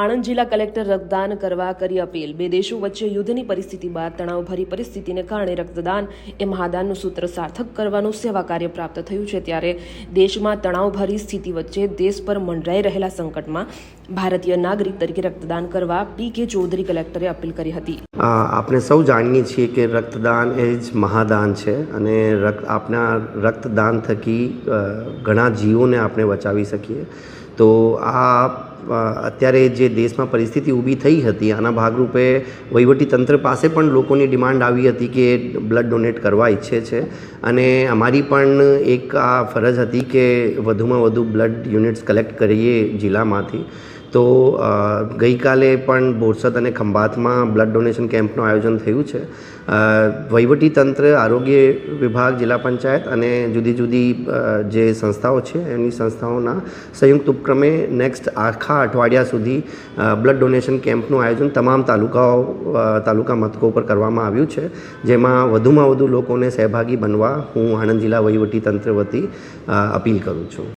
આણંદ જિલ્લા કલેક્ટર રક્તદાન કરવા કરી અપીલ. બે દેશો વચ્ચે યુદ્ધની પરિસ્થિતિ બાદ તણાવભરી પરિસ્થિતિને કારણે રક્તદાન એ મહાદાનનું સૂત્ર સાર્થક કરવાનું સેવા કાર્ય પ્રાપ્ત થયું છે. ત્યારે દેશમાં તણાવભરી સ્થિતિ વચ્ચે દેશ પર મંડરાઈ રહેલા સંકટમાં ભારતીય નાગરિક તરીકે રક્તદાન કરવા પી કે ચૌધરી કલેક્ટરે અપીલ કરી હતી. આપણે સૌ જાણીએ છીએ કે રક્તદાન એ જ મહાદાન છે અને રક્ત આપણા રક્તદાન થકી ઘણા જીવોને આપણે બચાવી શકીએ. તો આ અત્યારે જે દેશમાં પરિસ્થિતિ ઊભી થઈ હતી, આના ભાગરૂપે વહીવટી તંત્ર પાસે પણ લોકોની ડિમાન્ડ આવી હતી કે બ્લડ ડોનેટ કરવા ઈચ્છે છે. અને અમારી પણ એક આ ફરજ હતી કે વધુમાં વધુ બ્લડ યુનિટ્સ કલેક્ટ કરીએ જિલ્લામાંથી. તો ગઈકાલે પણ બોરસદ અને ખંભાતમાં બ્લડ ડોનેશન કેમ્પનું આયોજન થયું છે. વહીવટીતંત્ર વહીવટી તંત્ર, આરોગ્ય વિભાગ, જિલ્લા પંચાયત અને જુદી જુદી જે સંસ્થાઓ છે એની સંસ્થાઓના સંયુક્ત ઉપક્રમે નેક્સ્ટ આખા અઠવાડિયા સુધી બ્લડ ડોનેશન કેમ્પનું આયોજન તમામ તાલુકાઓ તાલુકા મથકો પર કરવામાં આવ્યું છે. જેમાં વધુમાં વધુ લોકોને સહભાગી બનવા હું આણંદ જિલ્લા વહીવટી તંત્ર વતી અપીલ કરું છું.